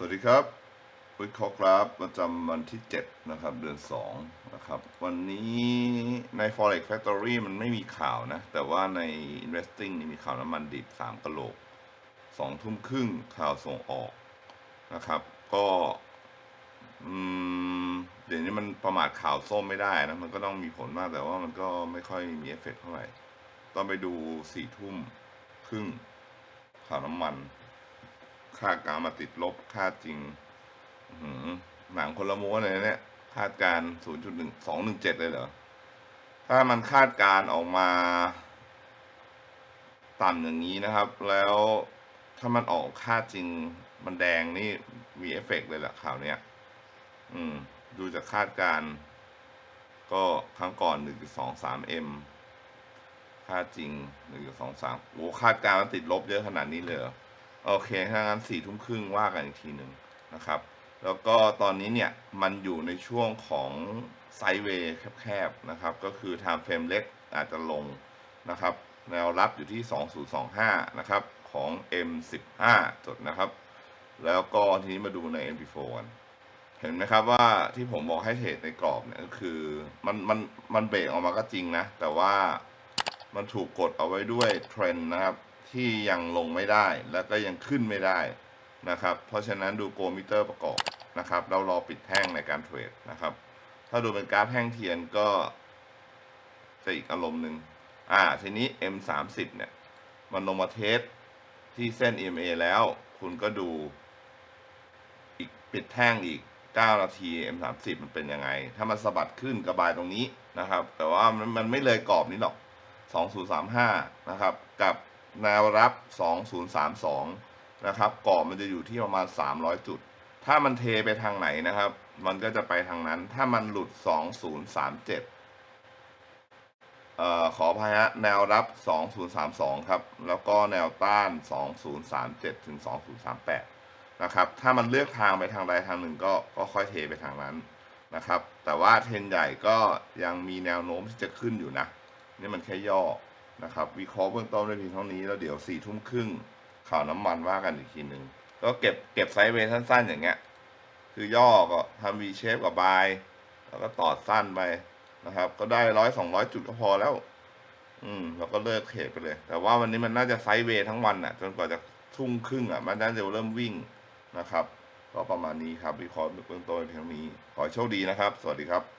สวัสดีครับวิเคราะห์กราฟประจำวันที่ 7 นะครับ เดือน 2 นะครับ วันนี้ใน Forex Factory มันไม่มีข่าวนะ แต่ว่าใน Investing นี่มีข่าวน้ำมันดิบ3กะโหลก2ทุ่มครึ่งข่าวส่งออกนะครับ ก็เดี๋ยวนี้มันประมาทข่าวส้มไม่ได้นะ มันก็ต้องมีผลมากแต่ว่ามันก็ไม่ค่อยมีเอฟเฟกต์เท่าไหร่ ต้องไปดูสี่ทุ่มครึ่งข่าวน้ำมัน ค่ากามาติดลบค่าจริงหหนังคนละม้วนเลยเนี่ย คาดการศูนย์จุดหนึ่งสองหนึ่งเจ็ดเลยเหรอ ถ้ามันคาดการออกมา ต่ำอย่างนี้นะครับ แล้วถ้ามันออกค่าจริงมันแดงนี่มีเอฟเฟกต์เลยแหละข่าวเนี้ย อืม ดูจากคาดการ ก็ครั้งก่อนหนึ่งสองสามเอ็มค่าจริงหนึ่งสองสามโอ้คาดการมันติดลบเยอะขนาดนี้เลยเหรอ โอเคถ้างั้นสี่ทุ่มครึ่งว่ากันอีกทีหนึ่งนะครับ แล้วก็ตอนนี้เนี่ยมันอยู่ในช่วงของไซด์เวย์แคบๆนะครับ ก็คือ time frame เล็กอาจจะลงนะครับ แนวรับอยู่ที่ 2025 นะครับ ของ M15 จดนะครับ แล้วก็ทีนี้มาดูใน MT4 กันเห็นไหมครับว่าที่ผมบอกให้เทรดในกรอบเนี่ยก็คือมันมันมันเบรกออกมาก็จริงนะ แต่ว่ามันถูกกดเอาไว้ด้วยเทรนด์นะครับ ที่ยังลงไม่ได้แล้วก็ยังขึ้นไม่ได้นะครับ เพราะฉะนั้นดูโกลมิเตอร์ประกอบนะครับ เรารอปิดแท่งในการเทรดนะครับ ถ้าดูเป็นกราฟแท่งเทียนก็จะอีกอารมณ์หนึ่งอ่า ทีนี้ M30 เนี่ย มันลงมาเทสที่เส้น EMA แล้ว คุณก็ดูอีกปิดแท่งอีก 9 นาที M30 มันเป็นยังไง ถ้ามันสะบัดขึ้นกระบายตรงนี้นะครับ แต่ว่ามันมันไม่เลยกรอบนี้หรอก 2035 นะครับ กับ แนวรับ 2032 นะครับกรอบมันจะอยู่ที่ประมาณ 300 จุด ถ้ามันเทไปทางไหนนะครับ มันก็จะไปทางนั้น ถ้ามันหลุด 2037เอ่อขออภัยฮะแนวรับ 2032 ครับ แล้วก็แนวต้าน 2037 ถึง 2038 นะครับ ถ้ามันเลือกทางไปทางใดทางหนึ่งก็ก็ค่อยเทไปทางนั้นนะครับ แต่ว่าเทรนใหญ่ก็ยังมีแนวโน้มที่จะขึ้นอยู่นะ นี่มันแค่ย่อ นะครับ วิเคราะห์เบื้องต้นได้เพียงเท่านี้แล้วเดี๋ยวสี่ทุ่มครึ่งข่าวน้ำมันว่ากันอีกทีหนึ่งก็เก็บเก็บไซด์เวย์สั้นๆ อย่างเงี้ย คือย่อก็ทำ V shape กับบายแล้วก็ตอดสั้นไปนะครับ ก็ได้ร้อยสองร้อยจุดก็พอแล้ว อืมแล้วก็เลิกเทรดไปเลย แต่ว่าวันนี้มันน่าจะไซด์เวย์ทั้งวันอะ จนกว่าจะทุ่มครึ่งอะ มันน่าจะเริ่มวิ่งนะครับ ก็ประมาณนี้ครับวิเคราะห์เบื้องต้นเพียงเท่านี้ ขอโชคดีนะครับ สวัสดีครับ